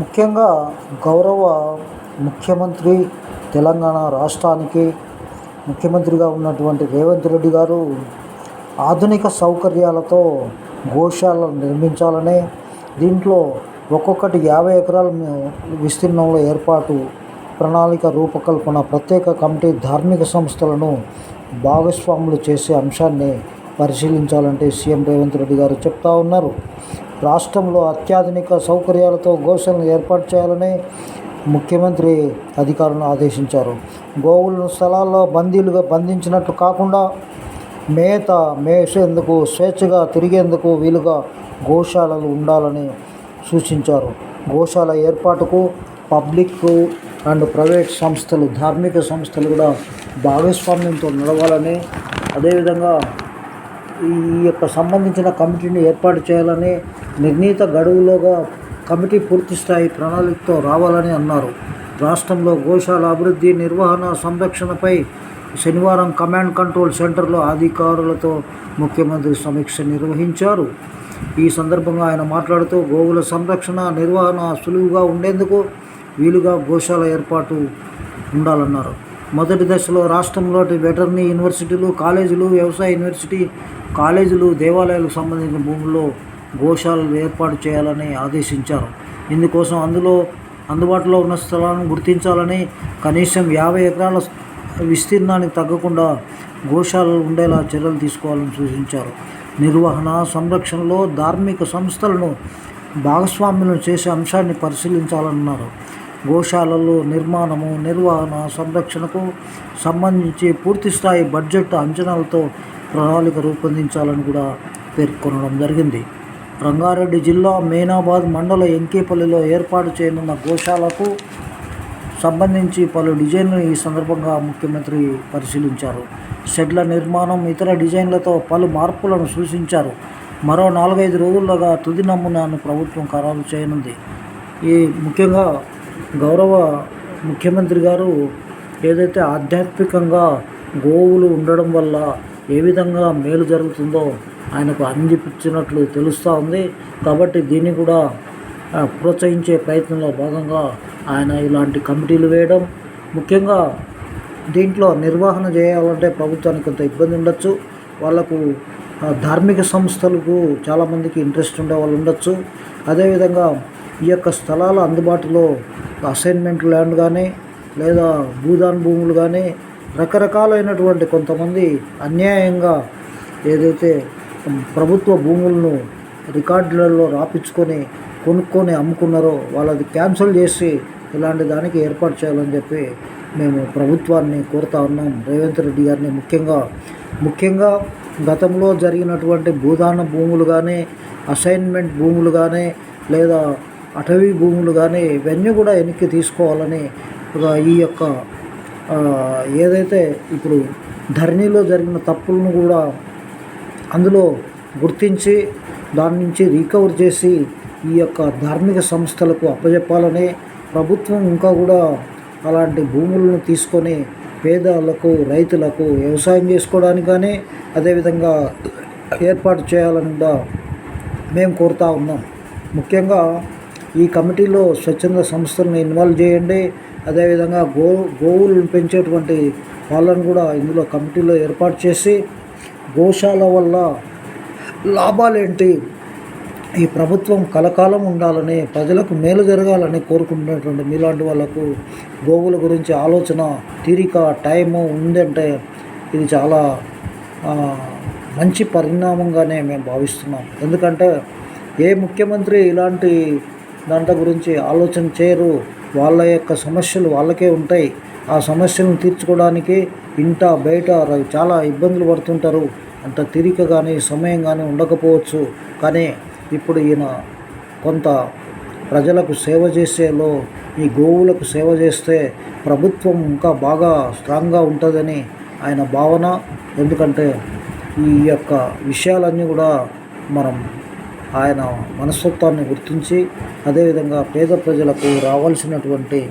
ముఖ్యంగా గౌరవ ముఖ్యమంత్రి తెలంగాణ రాష్ట్రానికి ముఖ్యమంత్రిగా ఉన్నటువంటి రేవంత్ రెడ్డి గారు ఆధునిక సౌకర్యాలతో గోశాలను నిర్మించాలని దీంట్లో ఒక్కొక్కటి యాభై ఎకరాల విస్తీర్ణంలో ఏర్పాటు ప్రణాళిక రూపకల్పన ప్రత్యేక కమిటీ ధార్మిక సంస్థలను భాగస్వాములు చేసే అంశాన్ని పరిశీలించాలంటే సీఎం రేవంత్ రెడ్డి గారు చెప్తా ఉన్నారు. రాష్ట్రంలో అత్యాధునిక సౌకర్యాలతో గోశాలను ఏర్పాటు చేయాలని ముఖ్యమంత్రి అధికారులను ఆదేశించారు. గోవులను స్థలాల్లో బందీలుగా బంధించినట్లు కాకుండా మేత మేసేందుకు స్వేచ్ఛగా తిరిగేందుకు వీలుగా గోశాలలు ఉండాలని సూచించారు. గోశాల ఏర్పాటుకు పబ్లిక్ అండ్ ప్రైవేట్ సంస్థలు ధార్మిక సంస్థలు కూడా భాగస్వామ్యంతో నడవాలని అదేవిధంగా ఈ యొక్క సంబంధించిన కమిటీని ఏర్పాటు చేయాలని నిర్ణీత గడువులోగా కమిటీ పూర్తి స్థాయి ప్రణాళికతో రావాలని అన్నారు. రాష్ట్రంలో గోశాల అభివృద్ధి నిర్వహణ సంరక్షణపై శనివారం కమాండ్ కంట్రోల్ సెంటర్లో అధికారులతో ముఖ్యమంత్రి సమీక్ష నిర్వహించారు. ఈ సందర్భంగా ఆయన మాట్లాడుతూ గోవుల సంరక్షణ నిర్వహణ సులువుగా ఉండేందుకు వీలుగా గోశాల ఏర్పాటు ఉండాలన్నారు. మొదటి దశలో రాష్ట్రంలోని వెటర్నరీ యూనివర్సిటీలు కాలేజీలు వ్యవసాయ యూనివర్సిటీ కాలేజీలు దేవాలయాలకు సంబంధించిన భూముల్లో గోశాలలు ఏర్పాటు చేయాలని ఆదేశించారు. ఇందుకోసం అందులో అందుబాటులో ఉన్న స్థలాలను గుర్తించాలని కనీసం యాభై ఎకరాల విస్తీర్ణానికి తగ్గకుండా గోశాలలు ఉండేలా చర్యలు తీసుకోవాలని సూచించారు. నిర్వహణ సంరక్షణలో ధార్మిక సంస్థలను భాగస్వామ్యం చేసే అంశాన్ని పరిశీలించాలన్నారు. గోశాలలు నిర్మాణము నిర్వహణ సంరక్షణకు సంబంధించి పూర్తి స్థాయి బడ్జెట్ అంచనాలతో ప్రణాళిక రూపొందించాలని కూడా పేర్కొనడం జరిగింది. రంగారెడ్డి జిల్లా మేనాబాద్ మండల ఎంకేపల్లిలో ఏర్పాటు చేయనున్న గోశాలకు సంబంధించి పలు డిజైన్లు ఈ సందర్భంగా ముఖ్యమంత్రి పరిశీలించారు. షెడ్ల నిర్మాణం ఇతర డిజైన్లతో పలు మార్పులను సూచించారు. మరో నాలుగైదు రోజుల్లోగా తుది నమూనాను ప్రభుత్వం ఖరారు చేయనుంది. ఈ ముఖ్యంగా గౌరవ ముఖ్యమంత్రి గారు ఏదైతే ఆధ్యాత్మికంగా గోవులు ఉండడం వల్ల ఏ విధంగా మేలు జరుగుతుందో ఆయనకు అందిపించినట్లు తెలుస్తూ ఉంది. కాబట్టి దీన్ని కూడా ప్రోత్సహించే ప్రయత్నంలో భాగంగా ఆయన ఇలాంటి కమిటీలు వేయడం. ముఖ్యంగా దీంట్లో నిర్వహణ చేయాలంటే ప్రభుత్వానికి కొంత ఇబ్బంది ఉండొచ్చు. వాళ్ళకు ధార్మిక సంస్థలకు చాలామందికి ఇంట్రెస్ట్ ఉండే వాళ్ళు ఉండొచ్చు. అదేవిధంగా ఈ యొక్క స్థలాల అందుబాటులో అసైన్మెంట్ ల్యాండ్ కానీ లేదా భూదాన్ భూములు కానీ రకరకాలైనటువంటి కొంతమంది అన్యాయంగా ఏదైతే ప్రభుత్వ భూములను రికార్డులలో రాపించుకొని కొనుక్కొని అమ్ముకున్నారో వాళ్ళది క్యాన్సిల్ చేసి ఇలాంటి దానికి ఏర్పాటు చేయాలని చెప్పి మేము ప్రభుత్వాన్ని కోరుతా ఉన్నాం. రేవంత్ రెడ్డి గారిని ముఖ్యంగా. ముఖ్యంగా గతంలో జరిగినటువంటి భూదాన భూములు కానీ అసైన్మెంట్ భూములు కానీ లేదా అటవీ భూములు కానీ ఇవన్నీ కూడా వెనక్కి తీసుకోవాలని ఈ యొక్క ఏదైతే ఇప్పుడు ధరణిలో జరిగిన తప్పులను కూడా అందులో గుర్తించి దాని నుంచి రికవర్ చేసి ఈ యొక్క ధార్మిక సంస్థలకు అప్పజెప్పాలని ప్రభుత్వం ఇంకా కూడా అలాంటి భూములను తీసుకొని పేదలకు రైతులకు వ్యవసాయం చేసుకోవడానికి కానీ అదేవిధంగా ఏర్పాటు చేయాలని కూడా మేము కోరుతా ఉన్నాం. ముఖ్యంగా ఈ కమిటీలో స్వచ్ఛంద సంస్థలను ఇన్వాల్వ్ చేయండి. అదేవిధంగా గో గోవులను పెంచేటువంటి వాళ్ళను కూడా ఇందులో కమిటీలో ఏర్పాటు చేసి గోశాల వల్ల లాభాలేంటి? ఈ ప్రభుత్వం కలకాలం ఉండాలని ప్రజలకు మేలు జరగాలని కోరుకుంటున్నటువంటి మీలాంటి వాళ్ళకు గోవుల గురించి ఆలోచన తీరిక టైము ఉందంటే ఇది చాలా మంచి పరిణామంగానే మేము భావిస్తున్నాం. ఎందుకంటే ఏ ముఖ్యమంత్రి ఇలాంటి దాంట్లో గురించి ఆలోచన చేయరు. వాళ్ళ యొక్క సమస్యలు వాళ్ళకే ఉంటాయి. ఆ సమస్యలను తీర్చుకోవడానికి ఇంట బయట చాలా ఇబ్బందులు పడుతుంటారు. అంత తీరిక కానీ సమయం కానీ ఉండకపోవచ్చు. కానీ ఇప్పుడు ఈయన కొంత ప్రజలకు సేవ చేసేలో ఈ గోవులకు సేవ చేస్తే ప్రభుత్వం ఇంకా బాగా స్ట్రాంగ్గా ఉంటుందని ఆయన భావన. ఎందుకంటే ఈ యొక్క విషయాలన్నీ కూడా మనం ఆయన మనస్తత్వాన్ని గుర్తించి అదేవిధంగా పేద ప్రజలకు రావాల్సినటువంటి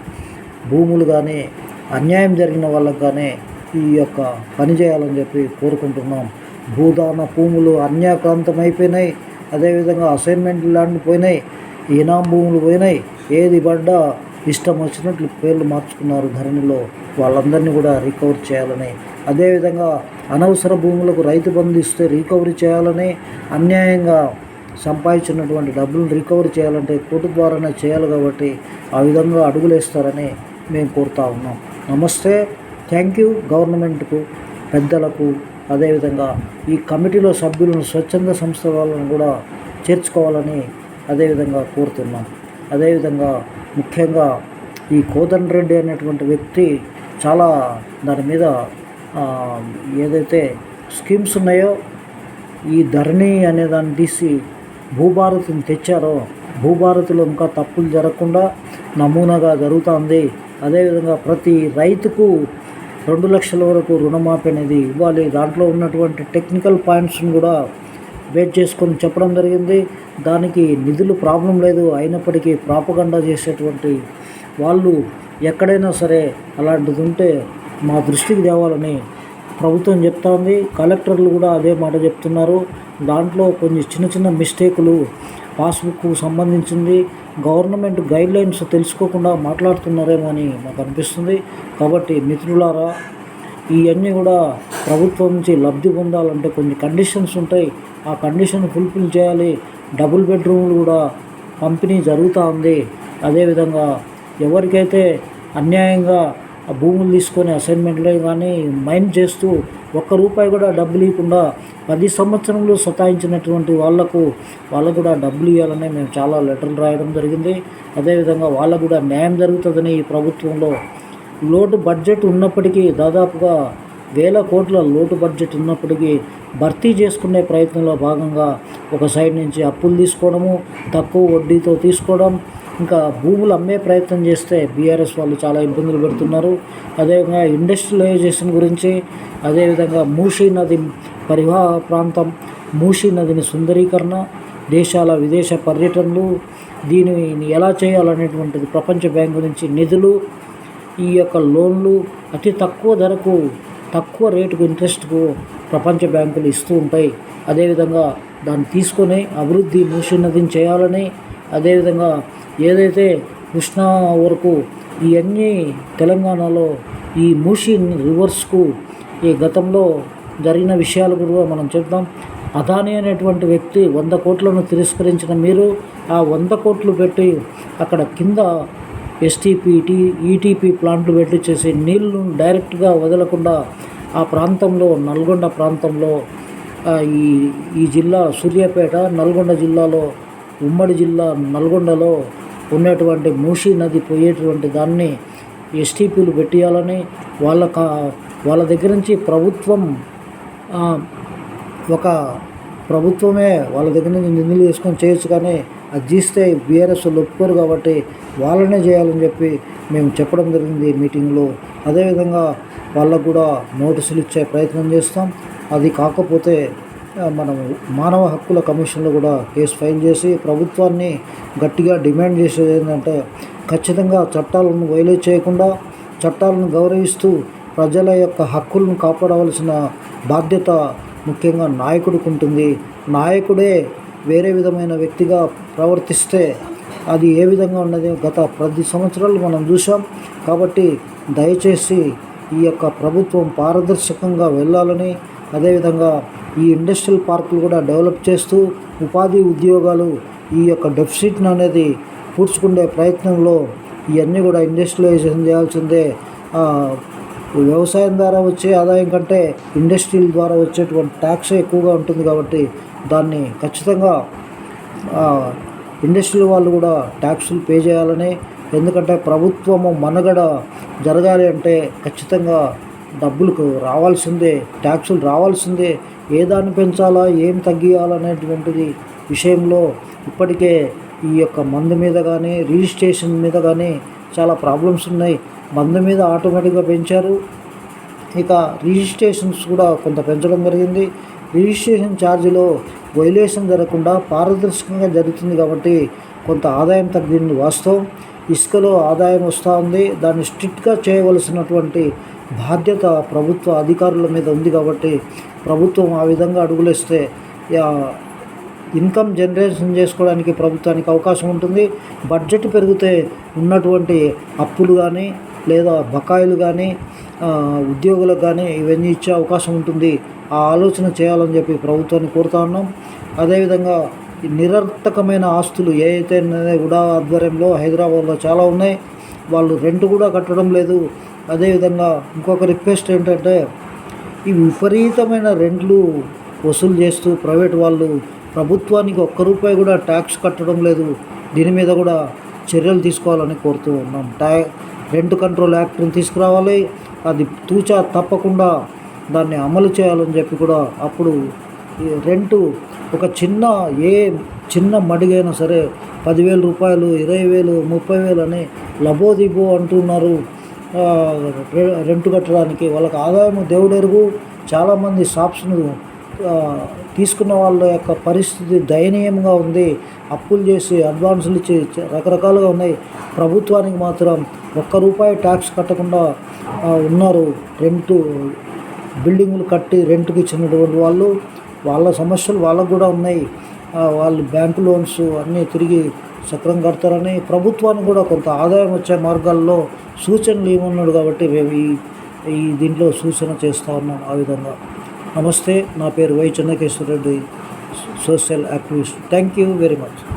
భూములు కానీ అన్యాయం జరిగిన వాళ్ళకు కానీ ఈ యొక్క పని చేయాలని చెప్పి కోరుకుంటున్నాం. భూదాన భూములు అన్యాక్రాంతమైపోయినాయి. అదేవిధంగా అసైన్మెంట్ ల్యాండ్ పోయినాయి. ఈనాం భూములు పోయినాయి. ఏది పడ్డా ఇష్టం వచ్చినట్లు పేర్లు మార్చుకున్నారు ధరణిలో వాళ్ళందరినీ కూడా రికవర్ చేయాలని. అదేవిధంగా అనవసర భూములకు రైతు బంధు ఇస్తే రికవరీ చేయాలని అన్యాయంగా సంపాదించినటువంటి డబ్బులను రికవరీ చేయాలంటే కోర్టు ద్వారానే చేయాలి కాబట్టి ఆ విధంగా అడుగులేస్తారని మేము కోరుతా ఉన్నాం. నమస్తే. Thank you. గవర్నమెంట్కు పెద్దలకు అదేవిధంగా ఈ కమిటీలో సభ్యులను స్వచ్ఛంద సంస్థ వాళ్ళను కూడా చేర్చుకోవాలని అదేవిధంగా కోరుతున్నాం. అదేవిధంగా ముఖ్యంగా ఈ కోదండ రెడ్డి అనేటువంటి వ్యక్తి చాలా దాని మీద ఏదైతే స్కీమ్స్ ఉన్నాయో ఈ ధరణి అనే దాన్ని తీసి భూభారతిని తెచ్చారో భూభారతిలో ఇంకా తప్పులు జరగకుండా నమూనాగా జరుగుతుంది. అదేవిధంగా ప్రతి రైతుకు రెండు లక్షల వరకు రుణమాఫీ అనేది ఇవ్వాలి. దాంట్లో ఉన్నటువంటి టెక్నికల్ పాయింట్స్ని కూడా వెయిట్ చేసుకొని చెప్పడం జరిగింది. దానికి నిధులు ప్రాబ్లం లేదు. అయినప్పటికీ ప్రాపగండా చేసేటువంటి వాళ్ళు ఎక్కడైనా సరే అలాంటిది ఉంటే మా దృష్టికి తేవాలని ప్రభుత్వం చెప్తా ఉంది కలెక్టర్లు కూడా అదే మాట చెప్తున్నారు. దాంట్లో కొన్ని చిన్న చిన్న మిస్టేకులు పాస్బుక్ సంబంధించింది గవర్నమెంట్ గైడ్ లైన్స్ తెలుసుకోకుండా మాట్లాడుతున్నారేమో అని మాకు అనిపిస్తుంది. కాబట్టి మిత్రులారా ఇవన్నీ కూడా ప్రభుత్వం నుంచి లబ్ధి పొందాలంటే కొన్ని కండిషన్స్ ఉంటాయి. ఆ కండిషన్ ఫుల్ఫిల్ చేయాలి. డబుల్ బెడ్రూమ్లు కూడా పంపిణీ జరుగుతూ ఉంది. అదేవిధంగా ఎవరికైతే అన్యాయంగా భూములు తీసుకొని అసైన్మెంట్లో కానీ మైండ్ చేస్తూ ఒక్క రూపాయి కూడా డబ్బులు ఇవ్వకుండా పది సంవత్సరంలో సతాయించినటువంటి వాళ్ళకు వాళ్ళకు కూడా డబ్బులు ఇవ్వాలని మేము చాలా లెటర్లు రాయడం జరిగింది. అదేవిధంగా వాళ్ళకు కూడా న్యాయం జరుగుతుందని ఈ ప్రభుత్వంలో లోటు బడ్జెట్ ఉన్నప్పటికీ దాదాపుగా వేల కోట్ల లోటు బడ్జెట్ ఉన్నప్పటికీ భర్తీ చేసుకునే ప్రయత్నంలో భాగంగా ఒక సైడ్ నుంచి అప్పులు తీసుకోవడము తక్కువ వడ్డీతో తీసుకోవడం ఇంకా భూములు అమ్మే ప్రయత్నం చేస్తే బీఆర్ఎస్ వాళ్ళు చాలా ఇబ్బందులు పెడుతున్నారు. అదేవిధంగా ఇండస్ట్రియలైజేషన్ గురించి అదేవిధంగా మూషీ నది పరివాహ ప్రాంతం మూషీ నదిని సుందరీకరణ దేశాల విదేశ పర్యటనలు దీనిని ఎలా చేయాలనేటువంటిది ప్రపంచ బ్యాంకు నుంచి నిధులు ఈ యొక్క లోన్లు అతి తక్కువ ధరకు తక్కువ రేటుకు ఇంట్రెస్ట్కు ప్రపంచ బ్యాంకులు ఇస్తూ ఉంటాయి. అదేవిధంగా దాన్ని తీసుకొని అభివృద్ధి మూషీ నదిని చేయాలని అదేవిధంగా ఏదైతే కృష్ణా వరకు ఇవన్నీ తెలంగాణలో ఈ మూషిన్ రివర్స్కు ఈ గతంలో జరిగిన విషయాలు కూడా మనం చెప్దాం. అదాని అనేటువంటి వ్యక్తి వంద కోట్లను తిరస్కరించిన మీరు ఆ వంద కోట్లు పెట్టి అక్కడ కింద ఎస్టీపీటీ ఈటీపీ ప్లాంట్లు పెట్టి చేసి నీళ్ళు డైరెక్ట్గా వదలకుండా ఆ ప్రాంతంలో నల్గొండ ప్రాంతంలో ఈ ఈ జిల్లా సూర్యాపేట నల్గొండ జిల్లాలో ఉమ్మడి జిల్లా నల్గొండలో ఉన్నటువంటి మూసీ నది పోయేటువంటి దాన్ని ఎస్టీపీలు పెట్టియాలని వాళ్ళ కా వాళ్ళ దగ్గర నుంచి ప్రభుత్వం ఒక ప్రభుత్వమే వాళ్ళ దగ్గర నుంచి నిధులు తీసుకొని చేయొచ్చు కానీ అది తీస్తే బీఆర్ఎస్ ఒప్పుకోరు కాబట్టి వాళ్ళనే చేయాలని చెప్పి మేము చెప్పడం జరిగింది ఈ మీటింగ్లో. అదేవిధంగా వాళ్ళకు కూడా నోటీసులు ఇచ్చే ప్రయత్నం చేస్తాం. అది కాకపోతే మనం మానవ హక్కుల కమిషన్లో కూడా కేసు ఫైల్ చేసి ప్రభుత్వాన్ని గట్టిగా డిమాండ్ చేసేది ఏంటంటే ఖచ్చితంగా చట్టాలను వైలేట్ చేయకుండా చట్టాలను గౌరవిస్తూ ప్రజల యొక్క హక్కులను కాపాడవలసిన బాధ్యత ముఖ్యంగా నాయకుడికి ఉంటుంది. నాయకుడే వేరే విధమైన వ్యక్తిగా ప్రవర్తిస్తే అది ఏ విధంగా ఉన్నది? గత ప్రతి సంవత్సరాలు మనం చూసాం కాబట్టి దయచేసి ఈ యొక్క ప్రభుత్వం పారదర్శకంగా వెళ్ళాలని అదేవిధంగా ఈ ఇండస్ట్రియల్ పార్కులు కూడా డెవలప్ చేస్తూ ఉపాధి ఉద్యోగాలు ఈ యొక్క డెఫిసిట్ను అనేది పూడ్చుకునే ప్రయత్నంలో ఇవన్నీ కూడా ఇండస్ట్రియలైజేషన్ చేయాల్సిందే. వ్యవసాయం ద్వారా వచ్చే ఆదాయం కంటే ఇండస్ట్రీల ద్వారా వచ్చేటువంటి ట్యాక్స్ ఎక్కువగా ఉంటుంది కాబట్టి దాన్ని ఖచ్చితంగా ఇండస్ట్రీ వాళ్ళు కూడా ట్యాక్సులు పే చేయాలని ఎందుకంటే ప్రభుత్వము మనగడ జరగాలి అంటే ఖచ్చితంగా డబ్బులకు రావాల్సిందే ట్యాక్సులు రావాల్సిందే. ఏ దాన్ని పెంచాలా ఏం తగ్గియాలనేటువంటిది విషయంలో ఇప్పటికే ఈ యొక్క మందు మీద కానీ రిజిస్ట్రేషన్ మీద కానీ చాలా ప్రాబ్లమ్స్ ఉన్నాయి. మందు మీద ఆటోమేటిక్గా పెంచారు. ఇక రిజిస్ట్రేషన్స్ కూడా కొంత పెంచడం జరిగింది. రిజిస్ట్రేషన్ ఛార్జీలో వైలేషన్ జరగకుండా పారదర్శకంగా జరుగుతుంది కాబట్టి కొంత ఆదాయం తగ్గింది వాస్తవం. ఇసుకలో ఆదాయం వస్తూ ఉంది. దాన్ని స్ట్రిక్ట్గా చేయవలసినటువంటి బాధ్యత ప్రభుత్వ అధికారుల మీద ఉంది కాబట్టి ప్రభుత్వం ఆ విధంగా అడుగులేస్తే ఇన్కమ్ జనరేషన్ చేసుకోవడానికి ప్రభుత్వానికి అవకాశం ఉంటుంది. బడ్జెట్ పెరిగితే ఉన్నటువంటి అప్పులు కానీ లేదా బకాయిలు కానీ ఉద్యోగులకు కానీ ఇవన్నీ ఇచ్చే అవకాశం ఉంటుంది. ఆ ఆలోచన చేయాలని చెప్పి ప్రభుత్వాన్ని కోరుతా ఉన్నాం. అదేవిధంగా నిరర్థకమైన ఆస్తులు ఏ అయితే ఉడా కూడా ఆధ్వర్యంలో హైదరాబాద్లో చాలా ఉన్నాయి. వాళ్ళు రెంట్ కూడా కట్టడం లేదు. అదేవిధంగా ఇంకొక రిక్వెస్ట్ ఏంటంటే ఈ విపరీతమైన రెంట్లు వసూలు చేస్తూ ప్రైవేట్ వాళ్ళు ప్రభుత్వానికి ఒక్క రూపాయి కూడా ట్యాక్స్ కట్టడం లేదు. దీని మీద కూడా చర్యలు తీసుకోవాలని కోరుతూ ఉన్నాం. ట్యా రెంట్ కంట్రోల్ యాక్ట్ని తీసుకురావాలి. అది తూచా తప్పకుండా దాన్ని అమలు చేయాలని చెప్పి కూడా అప్పుడు రెంటు ఒక చిన్న ఏ చిన్న మడిగైనా సరే పదివేల రూపాయలు ఇరవై వేలు ముప్పై వేలు అని లబోదిబో అంటున్నారు. రెంట్ కట్టడానికి వాళ్ళకి ఆదాయం దేవుడెరుగు చాలామంది షాప్స్ను తీసుకున్న వాళ్ళ యొక్క పరిస్థితి దయనీయంగా ఉంది. అప్పులు చేసి అడ్వాన్సులు ఇచ్చి రకరకాలుగా ఉన్నాయి. ప్రభుత్వానికి మాత్రం ఒక్క రూపాయి ట్యాక్స్ కట్టకుండా ఉన్నారు. రెంటు బిల్డింగులు కట్టి రెంట్కి ఇచ్చినటువంటి వాళ్ళు వాళ్ళ సమస్యలు వాళ్ళకు కూడా ఉన్నాయి. వాళ్ళు బ్యాంకు లోన్స్ అన్నీ తిరిగి సక్రం కడతారని ప్రభుత్వానికి కూడా కొంత ఆదాయం వచ్చే మార్గాల్లో సూచనలు ఇవ్వన్నాడు కాబట్టి మేము ఈ ఈ దీంట్లో సూచన చేస్తూ ఉన్నాం ఆ విధంగా. నమస్తే నా పేరు Y Chennakeshwara Reddy social activist. Thank you very much.